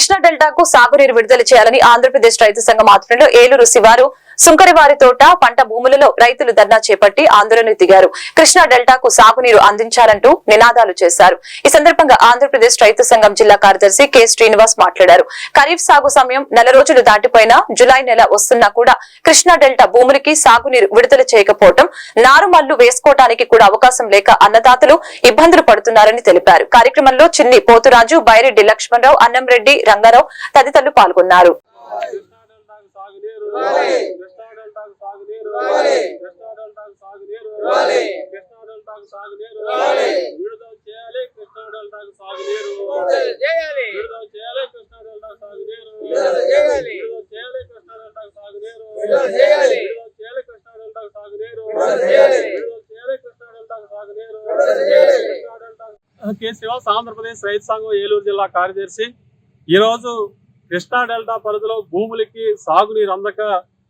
కృష్ణా డెల్టాకు సాగునీరు విడుదల చేయాలని ఆంధ్రప్రదేశ్ రైతు సంఘం ఆధ్వర్యంలో ఏలూరు శివారు సుంకరివారి తోట పంట భూములలో రైతులు ధర్నా చేపట్టి ఆందోళన దిగారు. కృష్ణా డెల్టాకు సాగునీరు అందించాలంటూ నినాదాలు చేశారు. ఈ సందర్భంగా ఆంధ్రప్రదేశ్ రైతు సంఘం జిల్లా కార్యదర్శి కె. శ్రీనివాస్ మాట్లాడారు. ఖరీఫ్ సాగు సమయం నెల రోజులు దాటిపోయినా జులై నెల వస్తున్నా కూడా కృష్ణా డెల్టా భూములకి సాగునీరు విడుదల చేయకపోవడం నారుమల్లు వేసుకోవడానికి కూడా అవకాశం లేక అన్నదాతలు ఇబ్బందులు పడుతున్నారని తెలిపారు. కార్యక్రమంలో చిన్ని పోతురాజు బైరెడ్డి లక్ష్మణరావు అన్నంరెడ్డి రంగారావు తదితరులు పాల్గొన్నారు. కృష్ణా డెల్టాకు సాగునీరు కృష్ణా డెల్టాకు సాగునీరు కృష్ణా డెల్టాకు సాగునీరు విడుదల చేయాలి కృష్ణా డెల్టాకు సాగునీరు విడుదల చేయాలి కృష్ణా డెల్టాకు సాగునీరు విడుదల చేయాలి. కృష్ణా డెల్టాకు సాగునీరు విడుదల చేయాలి. కృష్ణా డెల్టాకు సాగునీరు విడుదల చేయాలి. కృష్ణా డెల్టాకు సాగునీరు విడుదల చేయాలి. కృష్ణా డెల్టాకు కె ఆంధ్రప్రదేశ్ రైతు సంఘం ఏలూరు జిల్లా కార్యదర్శి ఈరోజు కృష్ణా డెల్టా పరిధిలో భూములకి సాగునీరు అందక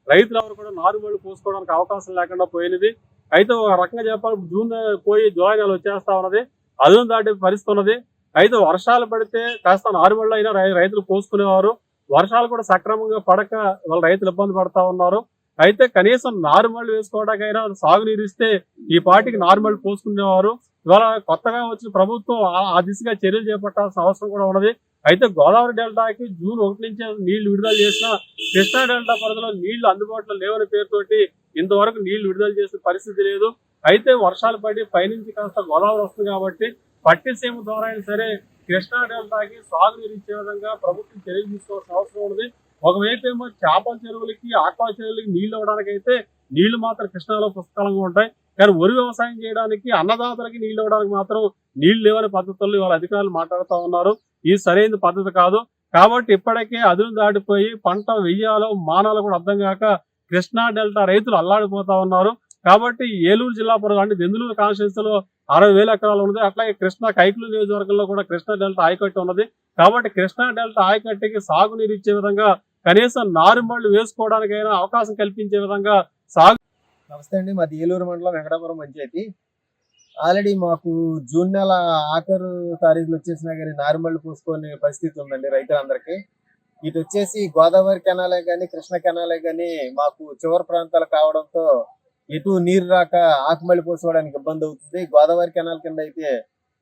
రైతులు ఎవరు కూడా నారుమళ్ళు పోసుకోవడానికి అవకాశం లేకుండా పోయినది. అయితే ఒక రకంగా చెప్పాలి జూన్ పోయి జూలై నెల వచ్చేస్తా ఉన్నది. అదును దాటి పరిస్థితి ఉన్నది. అయితే వర్షాలు పడితే కాస్త నారుమళ్ళు అయినా రై- రైతులు పోసుకునేవారు. వర్షాలు కూడా సక్రమంగా పడక వాళ్ళ రైతులు ఇబ్బంది పడతా ఉన్నారు. అయితే కనీసం నారుమళ్ళు వేసుకోవడానికైనా సాగునీరు ఇస్తే ఈ పాటికి నారుమళ్ళు పోసుకునేవారు. ఇవాళ కొత్తగా వచ్చిన ప్రభుత్వం ఆ- దిశగా చర్యలు చేపట్టాల్సిన అవసరం కూడా ఉన్నది. అయితే గోదావరి డెల్టాకి జూన్ ఒకటి నుంచి నీళ్ళు విడుదల చేసిన కృష్ణా డెల్టా పరిధిలో నీళ్ళు అందుబాటులో లేవని పేరుతోటి ఇంతవరకు నీళ్ళు విడుదల చేసిన పరిస్థితి లేదు. అయితే వర్షాలు పడి పైనుంచి కాస్త గోదావరి వస్తుంది కాబట్టి పట్టిసీమ ద్వారా అయినా సరే కృష్ణా డెల్టాకి సాగునీరు ఇచ్చే విధంగా ప్రభుత్వం చర్యలు తీసుకోవాల్సిన అవసరం ఉన్నది. ఒకవైపు ఏమో చేపల చెరువులకి ఆక్వా చెరువులకి నీళ్ళు ఇవ్వడానికి అయితే నీళ్ళు మాత్రం కృష్ణాలో పుష్కలంగా ఉంటాయి. కానీ వరి వ్యవసాయం చేయడానికి అన్నదాతలకి నీళ్ళు ఇవ్వడానికి మాత్రం నీళ్ళు లేవని పద్ధతుల్లో ఇవాళ అధికారులు మాట్లాడుతూ ఉన్నారు. ఇది సరైన పద్ధతి కాదు. కాబట్టి ఇప్పటికే అదును దాటిపోయి పంట వెయ్యాలో మానాలు కూడా అర్థం కాక కృష్ణా డెల్టా రైతులు అల్లాడిపోతా ఉన్నారు. కాబట్టి ఏలూరు జిల్లా పరిధి అంటే దెందులూరు కాన్స్టిట్యూన్సీలో అరవై వేల ఎకరాలు ఉన్నది. అట్లాగే కృష్ణా కైకులు నియోజకవర్గంలో కూడా కృష్ణా డెల్టా ఆయకట్టు ఉన్నది. కాబట్టి కృష్ణా డెల్టా ఆయకట్టుకి సాగునీరు ఇచ్చే విధంగా కనీసం నారుమళ్ళు వేసుకోవడానికైనా అవకాశం కల్పించే విధంగా సాగు నమస్తే అండి. మాది ఏలూరు మండలం వెంకటాపురం పంచాయతీ. ఆల్రెడీ మాకు జూన్ నెల ఆఖరు తారీఖులు వచ్చేసినా కానీ నారుమళ్ళు పూసుకునే పరిస్థితి ఉందండి రైతులందరికీ. ఇటు వచ్చేసి గోదావరి కెనాలే కానీ కృష్ణ కెనాలే కానీ మాకు చివరి ప్రాంతాలు కావడంతో ఎటు నీరు రాక ఆకుమల్లి పోసుకోవడానికి ఇబ్బంది అవుతుంది. గోదావరి కెనాల్ కింద అయితే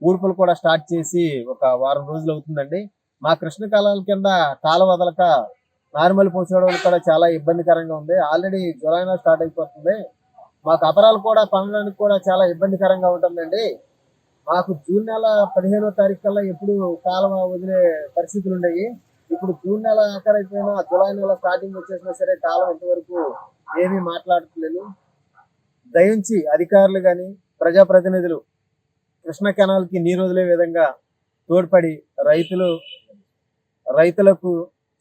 ఊడ్పులు కూడా స్టార్ట్ చేసి ఒక వారం రోజులు అవుతుందండి. మా కృష్ణ కాలాల కింద కాల వదలక నార్మల్ పోసుకోవడం కూడా చాలా ఇబ్బందికరంగా ఉంది. ఆల్రెడీ జులైలో స్టార్ట్ అయిపోతుంది. మాకు అపరాలు కూడా పనడానికి కూడా చాలా ఇబ్బందికరంగా ఉంటుందండి. మాకు జూన్ నెల పదిహేనో తారీఖు కల్లా ఎప్పుడు కాలం వదిలే పరిస్థితులు ఉన్నాయి ఇప్పుడు జూన్ నెల ఆఖరైపోయినా జూలై నెల స్టార్టింగ్ వచ్చేసినా సరే కాలం ఇంతవరకు ఏమీ మాట్లాడట్లేదు. దయించి అధికారులు కానీ ప్రజాప్రతినిధులు కృష్ణ కెనాల్కి నీరు వదిలే విధంగా తోడ్పడి రైతులు రైతులకు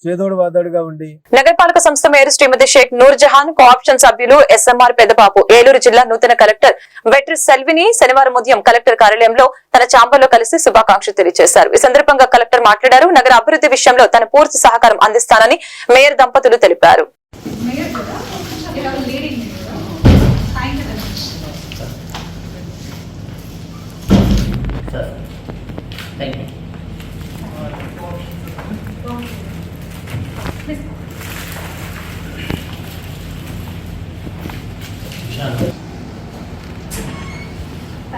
చేదోడు వాదోడుగా ఉండి. నగరపాలక సంస్థ మేయర్ శ్రీమతి షేక్ నూర్ జహాన్ కోఆప్షన్ సభ్యులు ఎస్ఎంఆర్ పెద్దబాబు ఏలూరు జిల్లా నూతన కలెక్టర్ వెట్రి సెల్విని శనివారం ఉదయం కలెక్టర్ కార్యాలయంలో తన చాంబర్లో కలిసి శుభాకాంక్షలు తెలియజేశారు. ఈ సందర్భంగా కలెక్టర్ మాట్లాడారు. నగర అభివృద్ధి విషయంలో తన పూర్తి సహకారం అందిస్తానని మేయర్ దంపతులు తెలిపారు. మేయర్ కదా Thank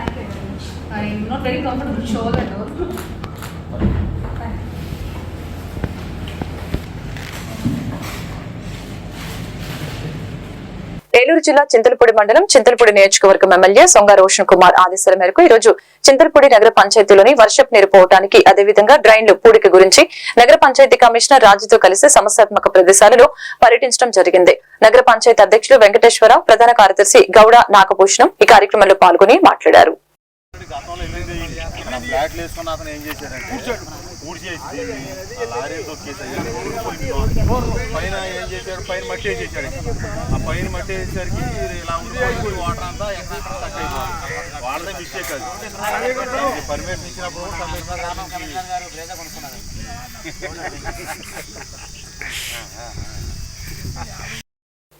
you very much. I'm not very comfortable with shoulder. Eluru జిల్లా చింతలపూడి మండలం చింతలపూడి నియోజకవర్గం ఎమ్మెల్యే సొంగ రోషన్ కుమార్ ఆదేశాల మేరకు ఈ రోజు చింతలపూడి నగర పంచాయతీలోని వర్షపు నీరు పోవడానికి అదేవిధంగా డ్రైన్లు పూడిక గురించి నగర పంచాయతీ కమిషనర్ రాజుతో కలిసి సమస్యాత్మక ప్రదేశాలలో పర్యటించడం జరిగింది. నగర పంచాయతీ అధ్యక్షులు వెంకటేశ్వరరావు ప్రధాన కార్యదర్శి గౌడ నాగభూషణం ఈ కార్యక్రమంలో పాల్గొని మాట్లాడారు. ఫ్లాట్లు వేసుకున్న అతను ఏం చేశాడంటే ఊడ్చేసి లారీ తొక్కేసి పైన ఏం చేశాడు? పైన మట్టి వేసేసాడు. ఆ పైన మట్టి వేసేసరికి ఇలా ఉండిపోయి వాటర్ అంతా ఎక్కడ తక్కువ వాళ్ళదే మిస్టేక్ అది. పర్మిషన్ ఇచ్చినప్పుడు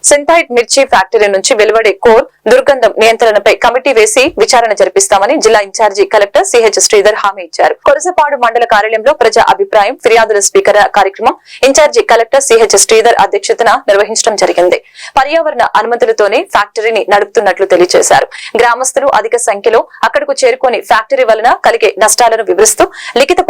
సింథైట్ మిర్చి ఫ్యాక్టరీ నుంచి వెలువడే కోర్ దుర్గంధం నియంత్రణపై కమిటీ వేసి విచారణ జరిపిస్తామని జిల్లా ఇన్ఛార్జి కలెక్టర్ సిహెచ్ శ్రీధర్ హామీ ఇచ్చారు. కొరసపాడు మండల కార్యాలయంలో ప్రజా అభిప్రాయం ఫిర్యాదుల స్పీకర్ కార్యక్రమం ఇన్ఛార్జి కలెక్టర్ సిహెచ్ శ్రీధర్ అధ్యక్షతన నిర్వహించడం జరిగింది. పర్యావరణ అనుమతులతోనే ఫ్యాక్టరీని నడుపుతున్నట్లు తెలియజేశారు. గ్రామస్తులు అధిక సంఖ్యలో అక్కడకు చేరుకొని ఫ్యాక్టరీ వలన కలిగే నష్టాలను వివరిస్తూ లిఖిత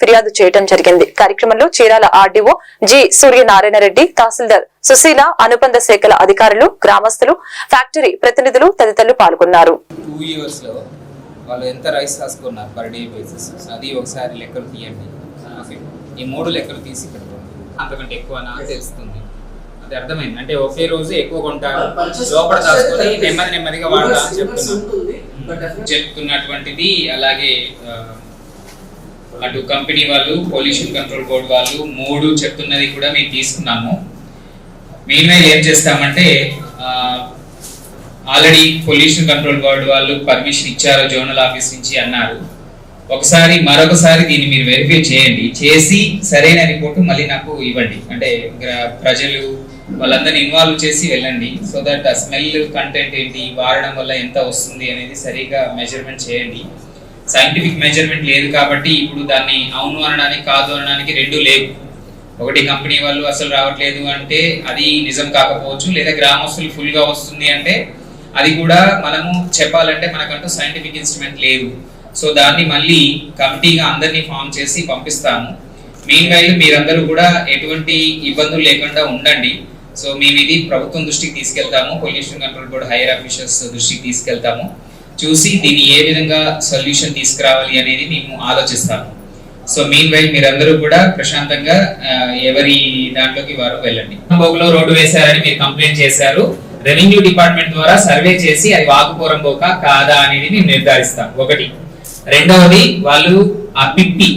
ఫిర్యాదు చేయడం జరిగింది. కార్యక్రమంలో చీరాల ఆర్డీఓ జి సూర్యనారాయణ రెడ్డి తహసీల్దార్ సుశీల అనుబంధ శాఖల అధికారులు గ్రామస్తులు ఫ్యాక్టరీ ప్రతినిధులు తదితరులు పాల్గొన్నారు. టూ వాళ్ళు ఎంత రైస్ రాసుకున్నారు పర్ డే బేసిస్ అది ఒకసారి లెక్కలు తీయండి. ఓకే ఈ మూడు లెక్కలు తీసి ఇక్కడ. అంతకంటే ఎక్కువ నాకు తెలుస్తుంది. అది అర్థమైంది. అంటే ఒకే రోజు ఎక్కువ కొంటారు లోపల దాచుకొని నెమ్మది నెమ్మదిగా వాడతా అని చెప్తున్నాను చెప్తున్నటువంటిది అలాగే అటు కంపెనీ వాళ్ళు పొల్యూషన్ కంట్రోల్ బోర్డు వాళ్ళు మూడు చెప్తున్నది కూడా మేము తీసుకున్నాము. మెయిన్గా ఏం చేస్తామంటే ఆల్రెడీ పొల్యూషన్ కంట్రోల్ బోర్డు వాళ్ళు పర్మిషన్ ఇచ్చారు జోనల్ ఆఫీస్ నుంచి అన్నారు. ఒకసారి మరొకసారి దీన్ని మీరు వెరిఫై చేయండి. చేసి సరైన రిపోర్టు మళ్ళీ నాకు ఇవ్వండి. అంటే ప్రజలు వాళ్ళందరినీ ఇన్వాల్వ్ చేసి వెళ్ళండి. సో దట్ ఆ స్మెల్ కంటెంట్ ఏంటి వాడడం వల్ల ఎంత వస్తుంది అనేది సరిగా మెజర్మెంట్ చేయండి. సైంటిఫిక్ మెజర్మెంట్ లేదు కాబట్టి ఇప్పుడు దాన్ని అవును అనడానికి కాదు అనడానికి రెండు లేవు. ఒకటి కంపెనీ వాళ్ళు అసలు రావట్లేదు అంటే అది నిజం కాకపోవచ్చు లేదా గ్రామస్తులు ఫుల్గా వస్తుంది అంటే అది కూడా మనము చెప్పాలంటే మనకంటూ సైంటిఫిక్ ఇన్స్ట్రుమెంట్ లేదు. సో దాన్ని మళ్ళీ కమిటీగా అందరినీ ఫామ్ చేసి పంపిస్తాము. మెయిన్ వైల్ మీరందరూ కూడా ఎటువంటి ఇబ్బందులు లేకుండా ఉండండి. సో మేము ఇది ప్రభుత్వం దృష్టికి తీసుకెళ్తాము pollution control board higher officers దృష్టికి తీసుకెళ్తాము. చూసి దీన్ని ఏ విధంగా సొల్యూషన్ తీసుకురావాలి అనేది మేము ఆలోచిస్తాము. సో మీన్ వైల్ మీరందరూ కూడా ప్రశాంతంగా ఎవరి దాంట్లోకి వారు వెళ్ళండి. బోగులో రోడ్డు వేశారని మీరు కంప్లైంట్ చేశారు. రెవెన్యూ డిపార్ట్మెంట్ ద్వారా సర్వే చేసి అది వాకుపోరం బోక కాదా అనేది మేము నిర్ధారిస్తాం. ఒకటి. రెండవది వాళ్ళు ఆ పిప్పి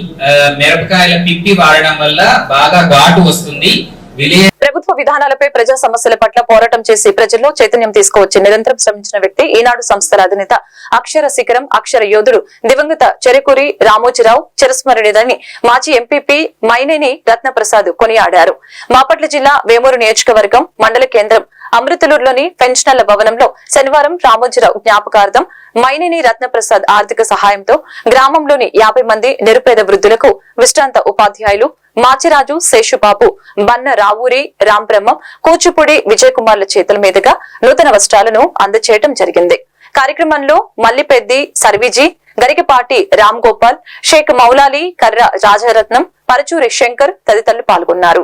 మిరపకాయల పిప్పి వాడడం వల్ల బాగా ఘాటు వస్తుంది. విలేజ్ ప్రభుత్వ విధానాలపై ప్రజా సమస్యల పట్ల పోరాటం చేసి ప్రజల్లో చైతన్యం తీసుకువచ్చి నిరంతరం శ్రమించిన వ్యక్తి ఈనాడు సంస్థల అధినేత అక్షర శిఖరం అక్షర యోధుడు. దివంగత చెరుకూరి రామోజీరావు చిరస్మరణీయుడని మాజీ ఎంపీపీ మైనేని రత్నప్రసాద్ కొనియాడారు. మాపట్ల జిల్లా వేమూరు నియోజకవర్గం మండల కేంద్రం అమృతలూరులోని పెన్షనర్ల భవనంలో శనివారం రామోజీరావు జ్ఞాపకార్థం మైనేని రత్నప్రసాద్ ఆర్థిక సహాయంతో గ్రామంలోని యాభై మంది నిరుపేద వృద్ధులకు విశ్రాంత ఉపాధ్యాయులు మాచిరాజు శేషుబాబు బన్న రావూరి రాంబ్రహ్మం కూచిపూడి విజయకుమార్ల చేతుల మీదుగా నూతన వస్త్రాలను అందచేయటం జరిగింది. కార్యక్రమంలో మల్లిపెద్ది సర్విజీ గరికపాటి రామ్ గోపాల్ షేక్ మౌలాలి కర్ర రాజరత్నం పరచూరి శంకర్ తదితరులు పాల్గొన్నారు.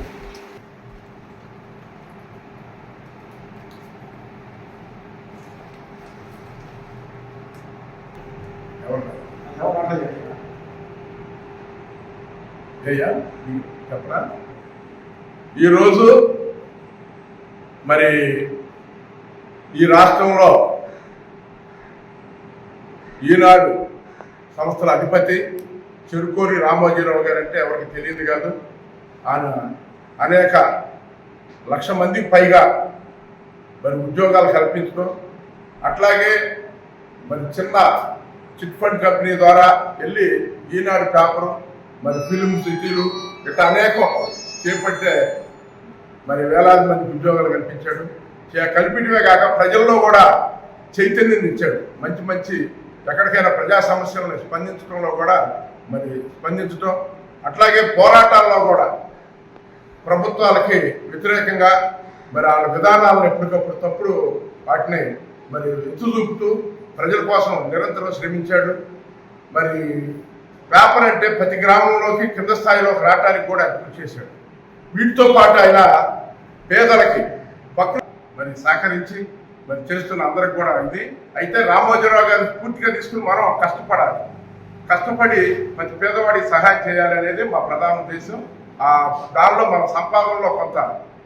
చెప్పరా? ఈరోజు మరి ఈ రాష్ట్రంలో ఈనాడు సంస్థల అధిపతి చెరుకూరి రామోజీరావు గారు అంటే ఎవరికి తెలియదు కాదు. ఆయన అనేక లక్ష మందికి పైగా మరి ఉద్యోగాలు కల్పించడం అట్లాగే మరి చిన్న చిట్ ఫండ్ కంపెనీ ద్వారా వెళ్ళి ఈనాడు పేపరు మరి ఫిలిం సిటీలు ఇట్లా అనేకం చేపట్టే మరి వేలాది మందికి ఉద్యోగాలు కల్పించాడు. చే- కల్పించడమే కాక ప్రజల్లో కూడా చైతన్యం ఇచ్చాడు మంచి మంచి ఎక్కడికైనా ప్రజా సమస్యలను స్పందించడంలో కూడా మరి స్పందించడం అట్లాగే పోరాటాల్లో కూడా ప్రభుత్వాలకి వ్యతిరేకంగా మరి వాళ్ళ విధానాలను ఎప్పటికప్పుడు తప్పుడు వాటిని మరి ఎత్తు చూపుతూ ప్రజల కోసం నిరంతరం శ్రమించాడు. మరి పేపర్ అంటే ప్రతి గ్రామంలోకి కింద స్థాయిలోకి రావడానికి కూడా కృషి చేశాడు. వీటితో పాటు ఆయన పేదలకి పక్కన మరి సహకరించి మరి చేస్తున్న అందరికి కూడా ఇది. అయితే రామోజీరావు గారిని పూర్తిగా తీసుకుని మనం కష్టపడాలి. కష్టపడి ప్రతి పేదవాడికి సహాయం చేయాలి అనేది మా ప్రధాన ఉద్దేశం. ఆ దానిలో మన సంపాదనలో కొంత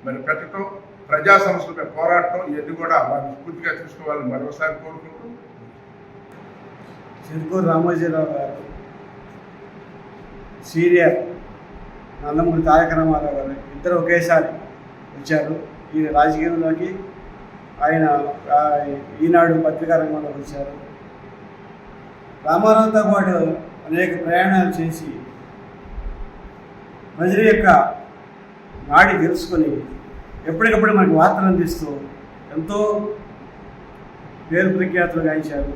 మరి పెట్టడం ప్రజా సమస్యలపై పోరాటం ఇవన్నీ కూడా మనం పూర్తిగా చూసుకోవాలని మరొకసారి కోరుకుంటూ. చిరుకూరు రామోజీరావు గారు. సీనియర్ నందమూరి తారక రామారావు గారు ఇద్దరు ఒకేసారి వచ్చారు. ఈ రాజకీయంలోకి ఆయన ఈనాడు పత్రికా రంగంలోకి వచ్చారు. రామారావుతో పాటు అనేక ప్రయాణాలు చేసి ప్రజల యొక్క నాడి తెలుసుకొని ఎప్పటికప్పుడు మనకు వార్తలు అందిస్తూ ఎంతో పేరు ప్రఖ్యాతులు గాయించారు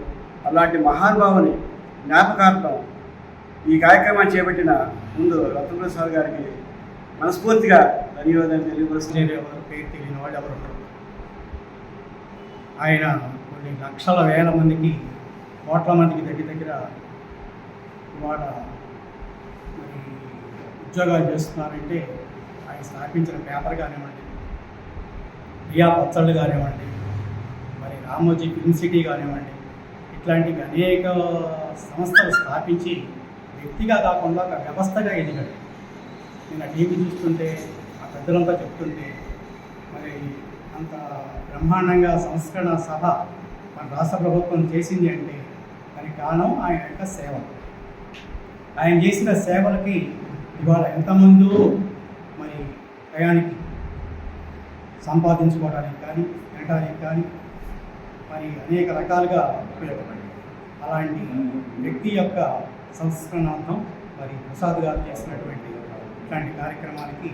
అలాంటి మహానుభావుని జ్ఞాపకార్థం ఈ కార్యక్రమాన్ని చేపట్టిన ముందు రత్నప్రసాద్ గారికి మనస్ఫూర్తిగా ధన్యవాదాలు తెలియపరుస్తున్నారు ఎవరు పేరు తెలియని వాళ్ళు ఎవరు ఆయన కొన్ని లక్షల వేల మందికి కోట్ల మందికి దగ్గర దగ్గర ఇవాళ మరి ఉద్యోగాలు చేస్తున్నారంటే ఆయన స్థాపించిన పేపర్ కానివ్వండి రియా పచ్చళ్ళు కానివ్వండి మరి రామోజీ ఫిల్మ్ సిటీ కానివ్వండి ఇట్లాంటివి అనేక సంస్థలు స్థాపించి వ్యక్తిగా కాకుండా ఒక వ్యవస్థగా ఎదిగాడు. నేను ఆ టీవీ చూస్తుంటే ఆ పెద్దలంతా చెప్తుంటే మరి అంత బ్రహ్మాండంగా సంస్కరణ సభ మన రాష్ట్ర ప్రభుత్వం చేసింది అంటే దానికి కారణం ఆయన యొక్క సేవ. ఆయన చేసిన సేవలకి ఇవాళ ఎంతమందో మరి టయానికి సంపాదించుకోవడానికి కానీ తినడానికి కానీ మరి అనేక రకాలుగా ఉపయోగపడింది. అలాంటి వ్యక్తి యొక్క సంస్కరణార్థం మరి ప్రసాద్ గారు చేసినటువంటి ఇట్లాంటి కార్యక్రమానికి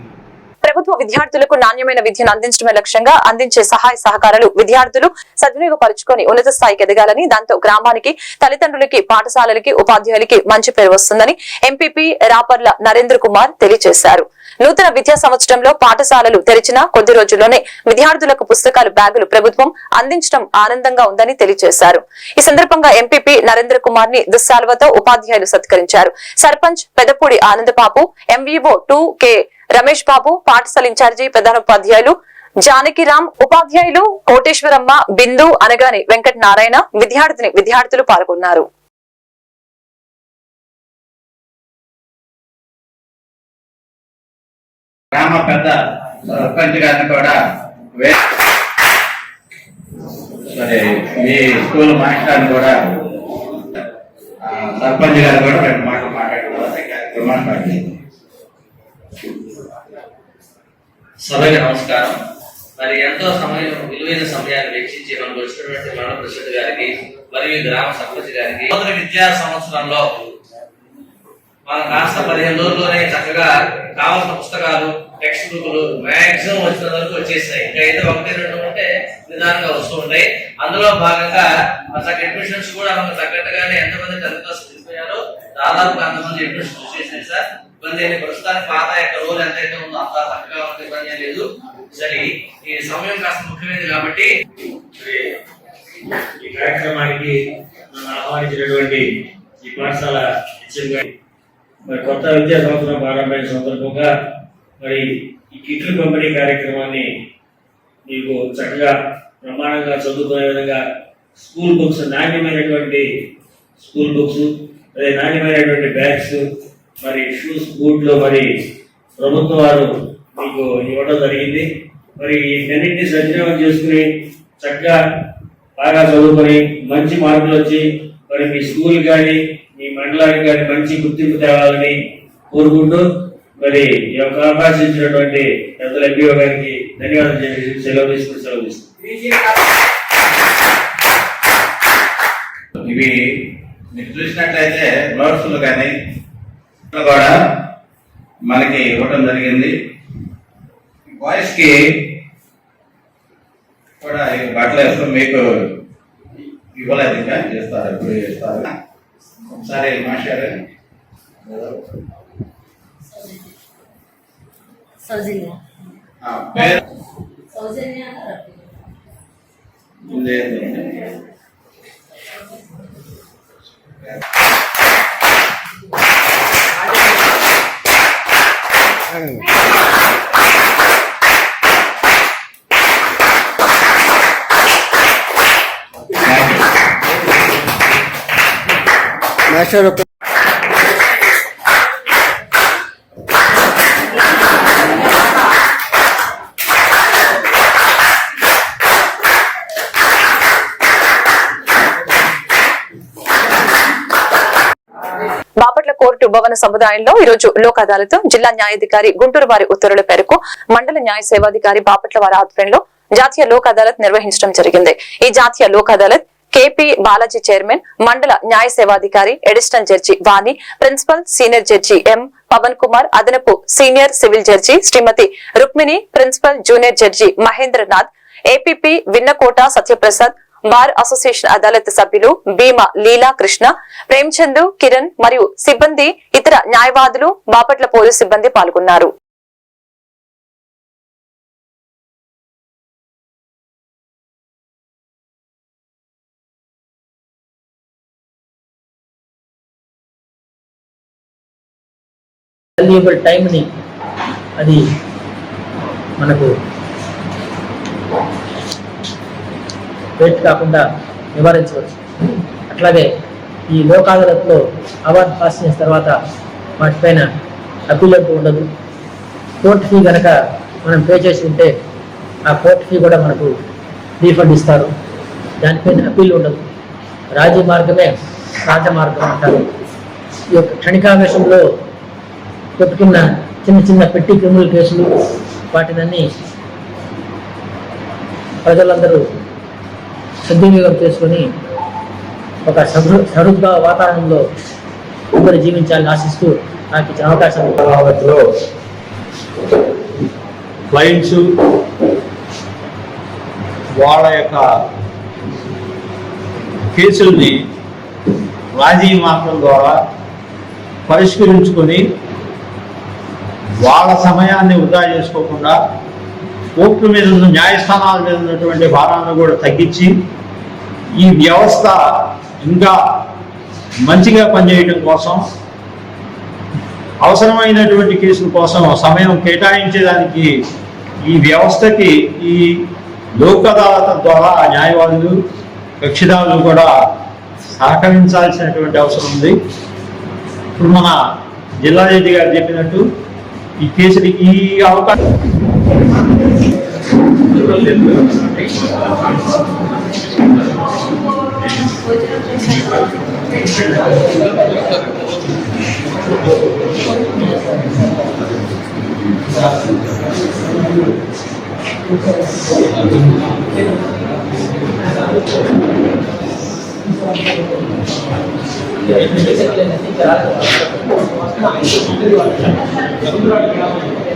ప్రభుత్వ విద్యార్థులకు నాణ్యమైన విద్యను అందించడమే లక్ష్యంగా అందించే సహాయ సహకారాలు విద్యార్థులు సద్వినియోగపరుచుకొని ఉన్నత స్థాయికి ఎదగాలని దాంతో గ్రామానికి తల్లిదండ్రులకి పాఠశాలలకి ఉపాధ్యాయులకి మంచి పేరు వస్తుందని ఎంపీపీ రాపర్ల నరేంద్ర కుమార్ తెలియజేశారు. నూతన విద్యా సంవత్సరంలో పాఠశాలలు తెరిచిన కొద్ది రోజుల్లోనే విద్యార్థులకు పుస్తకాలు బ్యాగులు ప్రభుత్వం అందించడం ఆనందంగా ఉందని తెలియజేశారు. ఈ సందర్భంగా ఎంపీపీ నరేంద్ర కుమార్ని దుస్సాల్వతో ఉపాధ్యాయులు సత్కరించారు. Sarpanch Pedapudi Anandababu MVO two K Ramesh Babu పాఠశాల ఇన్ఛార్జి ప్రధానోపాధ్యాయులు జానకిరామ్ ఉపాధ్యాయులు కోటేశ్వరమ్మ బిందు అనగాని వెంకట నారాయణ విద్యార్థిని విద్యార్థులు పాల్గొన్నారు. గ్రామ పెద్ద సర్పంచ్ గారిని కూడా మరి మీ స్కూల్ మాస్టర్ని కూడా సర్పంచ్ గారు కూడా రెండు మాటలు మాట్లాడుకోవాలి. సభకి నమస్కారం. మరి ఎంతో సమయం విలువైన సమయాన్ని వెచ్చించి మనకు వచ్చినటువంటి మరణ ప్రెసిడెంట్ గారికి మరియు గ్రామ సర్పంచ్ గారికి మొదటి విద్యా సంవత్సరంలో మన రాష్ట్ర పదిహేను రోజుల్లోనే చక్కగా కావాల్సిన పుస్తకాలు టెక్స్ట్ బుక్లు మాక్సిమం వచ్చిన వరకు వచ్చేసాయి. ఇంకా ఏదో ఒకటి రెండు ఉంటే నిదానంగా వస్తూ ఉంటాయి. అందులో భాగంగా మనకు అడ్మిషన్స్ కూడా మనకు తగ్గట్టుగానే ఎంతమంది టెన్త్ క్లాస్ వెళ్ళిపోయారో దాదాపు అంతమంది ఇంట్రెస్ట్ కృషి చేసినాయి సార్. ఇబ్బంది అయితే ప్రస్తుతానికి పాత యొక్క రోజు ఎంత అయితే ఉందో అంత చక్కగా మనకి ఇబ్బంది లేదు. సరే ఈ సమయం కాస్త ముఖ్యమైనది కాబట్టి మరి ఈ కార్యక్రమానికి ఆహ్వానించినటువంటి ఈ పాఠశాల మరి కొత్త విద్యా సంవత్సరం ప్రారంభమైన సందర్భంగా మరి ఈ కిట్లు పంపిణీ కార్యక్రమాన్ని మీకు చక్కగా ప్రమాణంగా చదువుకునే విధంగా స్కూల్ బుక్స్ నాణ్యమైనటువంటి స్కూల్ బుక్స్ అదే నాణ్యమైనటువంటి బ్యాగ్స్ మరి షూస్ బూట్లు మరి ప్రభుత్వం వారు మీకు ఇవ్వడం జరిగింది. మరి వీటన్నింటినీ సద్వినియోగం చేసుకుని చక్కగా బాగా చదువుకొని మంచి మార్కులు వచ్చి మరి మీ స్కూల్ కానీ మీ మండలానికి కానీ మంచి గుర్తింపు తేవాలని కోరుకుంటూ మరి ఈ యొక్క అవకాశం ఇచ్చినటువంటి పెద్దల ఎంపీఓ గారికి ధన్యవాదాలు చెప్పి సెలవు తీసుకుని సెలవు తీసుకుంటాం ఇవి మీరు చూసినట్లయితే నోట్స్లు కానీ కూడా మనకి ఇవ్వడం జరిగింది. బాయ్స్కి కూడా బట్టలు వేసుకొని మీకు ఇవ్వలేదు ఇంకా చేస్తారు ఇప్పుడు చేస్తారు. ఒకసారి మాస్టర్ పేరు? మాస్టర్ ఒక కోర్టు భవన సముదాయంలో ఈరోజు లోక్ అదాలత్ జిల్లా న్యాయాధికారి గుంటూరు వారి ఉత్తర్వుల మేరకు మండల న్యాయ సేవాధికారి బాపట్ల వారి ఆధ్వర్యంలో జాతీయ లోక్ అదాలత్ నిర్వహించడం జరిగింది. ఈ జాతీయ లోక్ అదాలత్ కేపీ బాలాజీ చైర్మన్ మండల న్యాయ సేవాధికారి additional judge Vani principal senior judge M Pavan Kumar అదనపు senior civil judge Srimati Rukmini principal junior judge Mahendranath APP Vinnakota Satyaprasad bar association Adalat సభ్యులు భీమా లీలా కృష్ణ ప్రేమ్చంద్ కిరణ్ మరియు సిబ్బంది ఇతర న్యాయవాదులు బాపట్ల పోలీసు సిబ్బంది పాల్గొన్నారు. వాల్యుబుల్ టైంని అది మనకు వెయిట్ కాకుండా నివారించవచ్చు. అట్లాగే ఈ లోక్ అదాలత్లో అవార్డు పాస్ చేసిన తర్వాత వాటిపైన అప్పీల్ అంటూ ఉండదు. కోర్టు ఫీ కనుక మనం పే చేసి ఉంటే ఆ కోర్టు ఫీ కూడా మనకు రీఫండ్ ఇస్తారు. దానిపైన అప్పీల్ ఉండదు. రాజీ మార్గమే రాజ మార్గం అంటారు. ఈ యొక్క క్షణికావేశంలో పెట్టుకున్న చిన్న చిన్న పెట్టి క్రిమినల్ కేసులు వాటినన్నీ ప్రజలందరూ సద్వినియోగం చేసుకొని ఒక సదృ సరుగ్గా వాతావరణంలో అందరూ జీవించాలని ఆశిస్తూ నాకు ఇచ్చిన అవకాశం కావచ్చు క్లయింట్స్ వాళ్ళ యొక్క కేసుల్ని రాజీ మార్గం ద్వారా పరిష్కరించుకొని వాళ్ళ సమయాన్ని వృధా చేసుకోకుండా కోర్టు మీద ఉన్న న్యాయస్థానాల మీద ఉన్నటువంటి భారాన్ని కూడా తగ్గించి ఈ వ్యవస్థ ఇంకా మంచిగా పనిచేయడం కోసం అవసరమైనటువంటి కేసుల కోసం సమయం కేటాయించేదానికి ఈ వ్యవస్థకి ఈ లోక్ అదాలత ద్వారా న్యాయవాదులు కక్షిదారులు కూడా సహకరించాల్సినటువంటి అవసరం ఉంది. ఇప్పుడు మన జిల్లా జడ్జి గారు చెప్పినట్టు ఈ కేసులు ఈ అవకాశం Gracias.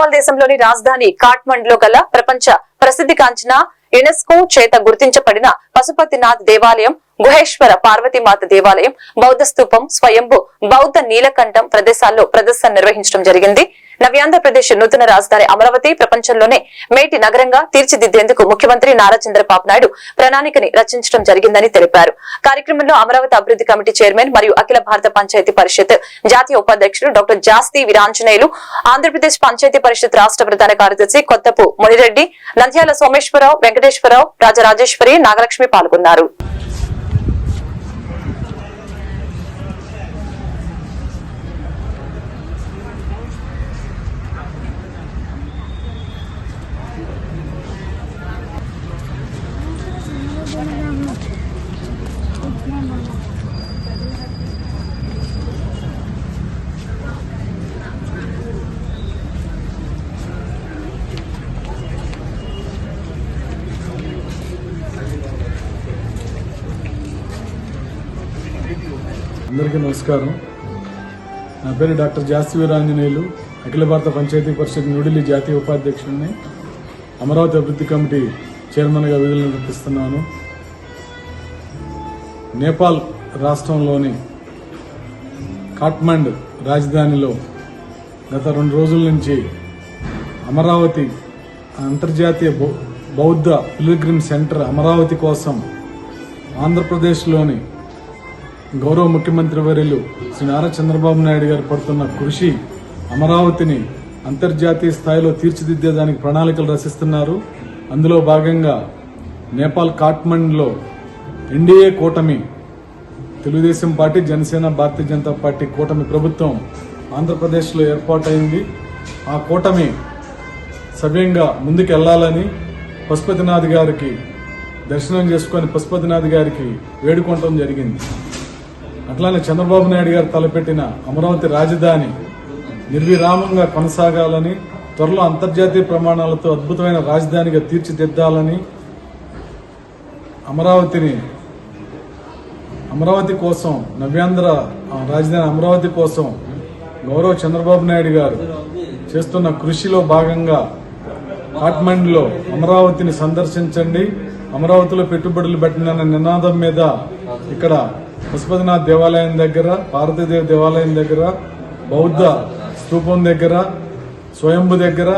నేపాల్ దేశంలోని రాజధాని కాట్మండ్లో గల ప్రపంచ ప్రసిద్ధి కాంచిన యునెస్కో చేత గుర్తించబడిన పశుపతినాథ్ దేవాలయం గుహేశ్వర పార్వతీమాత దేవాలయం బౌద్ధ స్థూపం స్వయంభు బౌద్ధ నీలకంఠం ప్రదేశాల్లో ప్రదర్శన నిర్వహించడం జరిగింది. నవ్యాంధ్రప్రదేశ్ నూతన రాజధాని అమరావతి ప్రపంచంలోనే మేటి నగరంగా తీర్చిదిద్దేందుకు ముఖ్యమంత్రి నారా చంద్రబాబు నాయుడు ప్రణాళికని రచించడం జరిగిందని తెలిపారు. కార్యక్రమంలో అమరావతి అభివృద్ధి కమిటీ చైర్మన్ మరియు అఖిల భారత పంచాయతీ పరిషత్ జాతీయ ఉపాధ్యక్షుడు డాక్టర్ జాస్తి వీరాంజనేయులు ఆంధ్రప్రదేశ్ పంచాయతీ పరిషత్ రాష్ట్ర ప్రధాన కార్యదర్శి కొత్తపు మునిరెడ్డి నంద్యాల సోమేశ్వరరావు వెంకటేశ్వరరావు రాజరాజేశ్వరి నాగలక్ష్మి పాల్గొన్నారు. అందరికీ నమస్కారం. నా పేరు డాక్టర్ జాస్తి వీరాంజనేయులు అఖిల భారత పంచాయతీ పరిషత్ న్యూఢిల్లీ జాతీయ ఉపాధ్యక్షుడిని అమరావతి అభివృద్ధి కమిటీ చైర్మన్గా విధులు నిర్వహిస్తున్నాను. నేపాల్ రాష్ట్రంలోని కాట్మండ్ రాజధానిలో గత రెండు రోజుల నుంచి అమరావతి అంతర్జాతీయ బౌ- బౌద్ధ పిలిగ్రిమ్ సెంటర్ అమరావతి కోసం ఆంధ్రప్రదేశ్లోని గౌరవ ముఖ్యమంత్రి వర్యులు శ్రీ నారా చంద్రబాబు నాయుడు గారు పడుతున్న కృషి అమరావతిని అంతర్జాతీయ స్థాయిలో తీర్చిదిద్దేదానికి ప్రణాళికలు రచిస్తున్నారు. అందులో భాగంగా నేపాల్ కాట్మండ్లో ఎన్డీఏ కూటమి తెలుగుదేశం పార్టీ జనసేన భారతీయ జనతా పార్టీ కూటమి ప్రభుత్వం ఆంధ్రప్రదేశ్లో ఏర్పాటైంది. ఆ కూటమి సవ్యంగా ముందుకెళ్ళాలని పశుపతినాథ్ గారికి దర్శనం చేసుకొని పశుపతినాథ్ గారికి వేడుకోవటం జరిగింది. అట్లానే చంద్రబాబు నాయుడు గారు తలపెట్టిన అమరావతి రాజధాని నిర్విరామంగా కొనసాగాలని త్వరలో అంతర్జాతీయ ప్రమాణాలతో అద్భుతమైన రాజధానిగా తీర్చిదిద్దాలని అమరావతిని అమరావతి కోసం నవ్యాంధ్ర రాజధాని అమరావతి కోసం గౌరవ చంద్రబాబు నాయుడు గారు చేస్తున్న కృషిలో భాగంగా కాట్మండ్లో అమరావతిని సందర్శించండి. అమరావతిలో పెట్టుబడులు పెట్టిన నినాదం మీద ఇక్కడ పశుపతినాథ్ దేవాలయం దగ్గర పార్వతీదేవి దేవాలయం దగ్గర బౌద్ధ స్తూపం దగ్గర స్వయంభు దగ్గర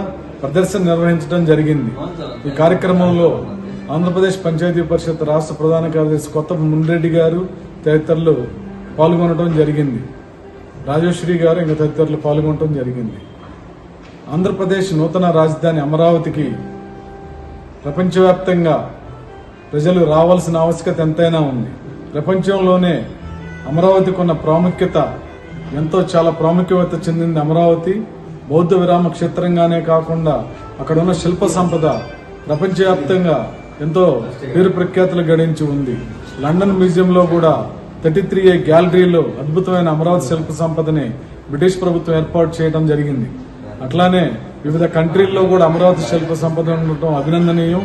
ప్రదర్శన నిర్వహించడం జరిగింది. ఈ కార్యక్రమంలో ఆంధ్రప్రదేశ్ పంచాయతీ పరిషత్ రాష్ట్ర ప్రధాన కార్యదర్శి కొత్త మున్రెడ్డి గారు తదితరులు పాల్గొనడం జరిగింది. రాజశ్రీ గారు ఇంకా తదితరులు పాల్గొనడం జరిగింది. ఆంధ్రప్రదేశ్ నూతన రాజధాని అమరావతికి ప్రపంచవ్యాప్తంగా ప్రజలు రావాల్సిన ఆవశ్యకత ఎంతైనా ఉంది. ప్రపంచంలోనే అమరావతికి ఉన్న ప్రాముఖ్యత ఎంతో చాలా ప్రాముఖ్యత చెందింది అమరావతి. బౌద్ధ విరామ క్షేత్రంగానే కాకుండా అక్కడ ఉన్న శిల్ప సంపద ప్రపంచవ్యాప్తంగా ఎంతో పేరు ప్రఖ్యాతులు గడించి ఉంది. లండన్ మ్యూజియంలో కూడా థర్టీ త్రీ ఏ గ్యాలరీలో అద్భుతమైన అమరావతి శిల్ప సంపదని బ్రిటిష్ ప్రభుత్వం ఏర్పాటు చేయడం జరిగింది. అట్లానే వివిధ కంట్రీల్లో కూడా అమరావతి శిల్ప సంపద ఉండటం అభినందనీయం.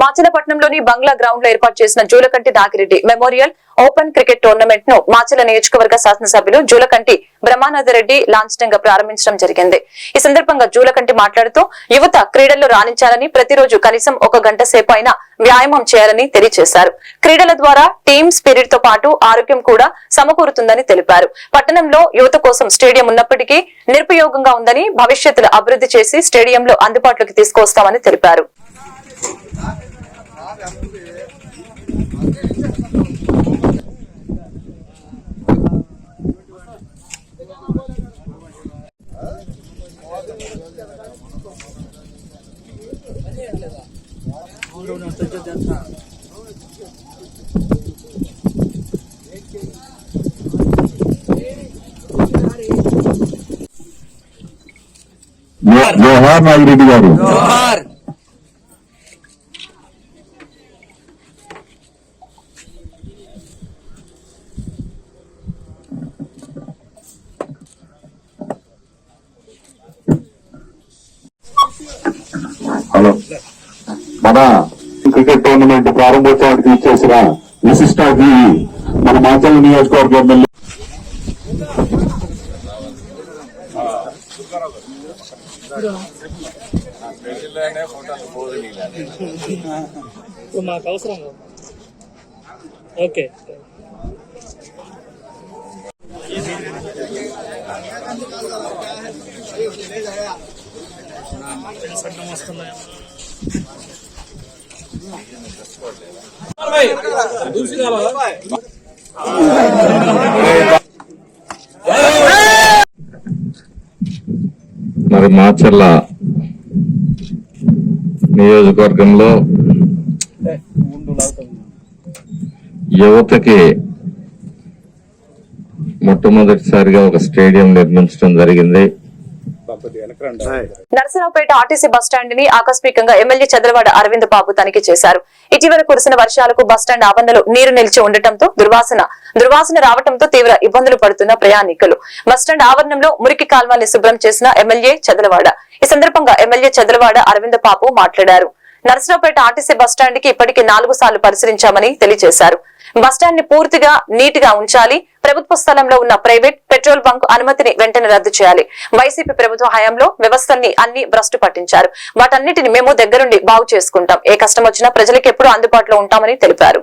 మాచలపట్నంలోని బంగ్లా గ్రౌండ్లో ఏర్పాటు చేసిన Julakanti Nagireddy memorial open cricket టోర్నమెంట్ను Machala నియోజకవర్గ శాసనసభ్యులు జూలకంటి బ్రహ్మానందరెడ్డి లాంఛనంగా ప్రారంభించడం జరిగింది. ఈ సందర్భంగా జూలకంటి మాట్లాడుతూ యువత క్రీడల్లో రాణించాలని ప్రతిరోజు కనీసం ఒక గంట సేపు అయినా వ్యాయామం చేయాలని తెలియజేశారు. క్రీడల ద్వారా టీమ్ స్పిరిట్తో పాటు ఆరోగ్యం కూడా సమకూరుతుందని తెలిపారు. పట్టణంలో యువత కోసం స్టేడియం ఉన్నప్పటికీ నిరుపయోగంగా ఉందని భవిష్యత్తులో అభివృద్ధి చేసి స్టేడియంలో అందుబాటులోకి తీసుకొస్తామని తెలిపారు. జోహార్ నాగిరెడ్డి గారు మన క్రికెట్ టోర్నమెంట్ ప్రారంభోత్సవానికి ఇచ్చేసిన విశిష్ట అతిథి మన మాచల్ నియోజకవర్గ ఎమ్మెల్యే మాకు అవసరం ఓకే. మరి మాచర్ల నియోజకవర్గంలో యువతకి మొట్టమొదటిసారిగా ఒక స్టేడియం నిర్మించడం జరిగింది. నరసరావుపేట ఆర్టీసీ బస్టాండ్ని ఆకస్మికంగా ఎమ్మెల్యే చంద్రవాడ అరవింద్ బాబు తనిఖీ చేశారు. ఇటీవల కురిసిన వర్షాలకు బస్టాండ్ ఆవరణలో నీరు నిలిచి ఉండటంతో దుర్వాసన దుర్వాసన రావడంతో తీవ్ర ఇబ్బందులు పడుతున్న ప్రయాణికులు. బస్టాండ్ ఆవరణంలో మురికి కాల్వల్ని శుభ్రం చేసిన ఎమ్మెల్యే చంద్రవాడ. ఈ సందర్భంగా ఎమ్మెల్యే చంద్రవాడ అరవింద్ బాబు మాట్లాడారు. నరసరావుపేట ఆర్టీసీ బస్టాండ్కి ఇప్పటికి నాలుగు సార్లు పరిశీలించామని తెలియజేశారు. బస్టాండ్ని పూర్తిగా నీట్గా ఉంచాలి ప్రభుత్వ స్థలంలో ఉన్న ప్రైవేట్ పెట్రోల్ బంక్ అనుమతిని వెంటనే రద్దు చేయాలి. వైసీపీ ప్రభుత్వ హయాంలో వ్యవస్థల్ని అన్ని భ్రష్టు పట్టించారు. వాటన్నిటిని మేము దగ్గరుండి బాగు చేసుకుంటాం. ఏ కష్టం వచ్చినా ప్రజలకు ఎప్పుడూ అందుబాటులో ఉంటామని తెలిపారు.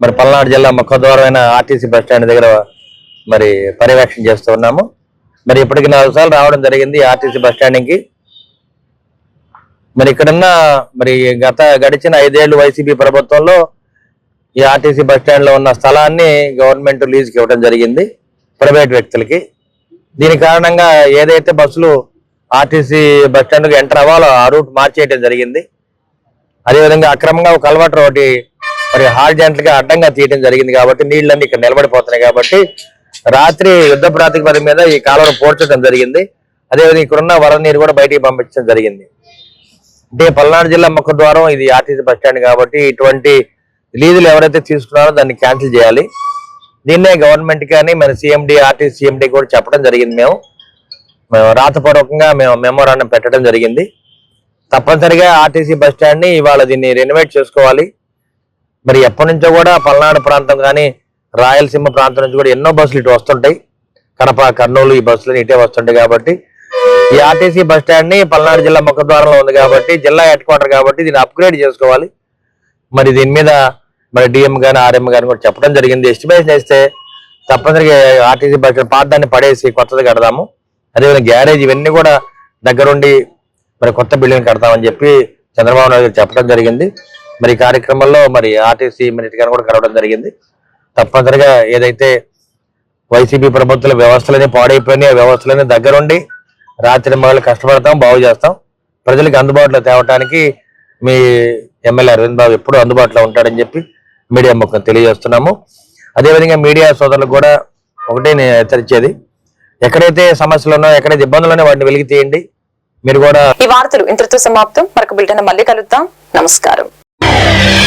మరి పల్నాడు జిల్లా ముఖద్వారమైన ఆర్టీసీ బస్ స్టాండ్ దగ్గర మరి పర్యవేక్షణ చేస్తూ ఉన్నాము. మరి ఇప్పటికి నాలుగు సార్లు రావడం జరిగింది ఆర్టీసీ బస్ స్టాండ్కి మరి ఇక్కడున్న మరి గత గడిచిన ఐదేళ్ళు వైసీపీ ప్రభుత్వంలో ఈ ఆర్టీసీ బస్ స్టాండ్లో ఉన్న స్థలాన్ని గవర్నమెంట్ లీజుకి ఇవ్వడం జరిగింది ప్రైవేట్ వ్యక్తులకి. దీని కారణంగా ఏదైతే బస్సులు ఆర్టీసీ బస్ స్టాండ్కి ఎంటర్ అవ్వాలో ఆ రూట్ మార్చేయడం జరిగింది. అదేవిధంగా అక్రమంగా ఒక కలవటర్ ఒకటి మరి హార్జెంట్గా అడ్డంగా తీయడం జరిగింది కాబట్టి నీళ్ళన్నీ ఇక్కడ నిలబడిపోతున్నాయి కాబట్టి రాత్రి యుద్ధ ప్రాతిపదిక మీద ఈ కాలువను పోడ్చడం జరిగింది. అదేవిధంగా ఇక్కడున్న వరద నీరు కూడా బయటికి పంపించడం జరిగింది. అంటే పల్నాడు జిల్లా ముఖద్వారం ఇది ఆర్టీసీ బస్ స్టాండ్ కాబట్టి ఇటువంటి లీజులు ఎవరైతే తీసుకున్నారో దాన్ని క్యాన్సిల్ చేయాలి. దీన్నే గవర్నమెంట్ కానీ మన సిఎండి ఆర్టీసీ సిఎండి కూడా చెప్పడం జరిగింది మేము. మేము రాతపూర్వకంగా మేము మెమోరాండం పెట్టడం జరిగింది. తప్పనిసరిగా ఆర్టీసీ బస్ స్టాండ్ని ఇవాళ దీన్ని రెనోవేట్ చేసుకోవాలి. మరి ఎప్పటి నుంచో కూడా పల్నాడు ప్రాంతం కానీ రాయలసీమ ప్రాంతం నుంచి కూడా ఎన్నో బస్సులు ఇటు వస్తుంటాయి. కడప కర్నూలు ఈ బస్సులు ఇటే వస్తుంటాయి కాబట్టి. ఈ ఆర్టీసీ బస్ స్టాండ్ని పల్నాడు జిల్లా ముఖద్వారంలో ఉంది కాబట్టి జిల్లా హెడ్ క్వార్టర్ కాబట్టి దీన్ని అప్గ్రేడ్ చేసుకోవాలి. మరి దీని మీద మరి డిఎం గాని ఆర్ఎం గాని కూడా చెప్పడం జరిగింది. ఎస్టిమేషన్ వేస్తే తప్పనిసరిగా ఆర్టీసీ బస్ స్టాండ్ పడేసి కొత్తది కడదాము. అదేవిధంగా గ్యారేజ్ ఇవన్నీ కూడా దగ్గరుండి మరి కొత్త బిల్డింగ్ కడతామని చెప్పి చంద్రబాబు నాయుడు గారు చెప్పడం జరిగింది. మరి కార్యక్రమంలో మరి ఆర్టీసీ మినిట్ గారు కూడా కలవడం జరిగింది. తప్పనిసరిగా ఏదైతే వైసీపీ ప్రభుత్వాల వ్యవస్థలన్నీ పాడైపోయినాయి ఆ వ్యవస్థలన్నీ దగ్గరుండి రాత్రి మగళ్ళు కష్టపడతాం బాగు చేస్తాం. ప్రజలకు అందుబాటులో తేవటానికి మీ ఎమ్మెల్యే అరవింద్ బాబు ఎప్పుడు అందుబాటులో ఉంటాడని చెప్పి మీడియా ముఖం తెలియజేస్తున్నాము. అదేవిధంగా మీడియా సోదరులకు కూడా ఒకటే నేను హెచ్చరించేది. ఎక్కడైతే సమస్యలు ఉన్నాయో ఎక్కడైతే ఇబ్బందులు ఉన్నాయో వాటిని వెలిగి తీయండి. మీరు కూడా ఈ వార్తలు ఇంతటితో సమాప్తం. మరొక బిల్టన్ మళ్ళీ కలుద్దాం. నమస్కారం. Yeah.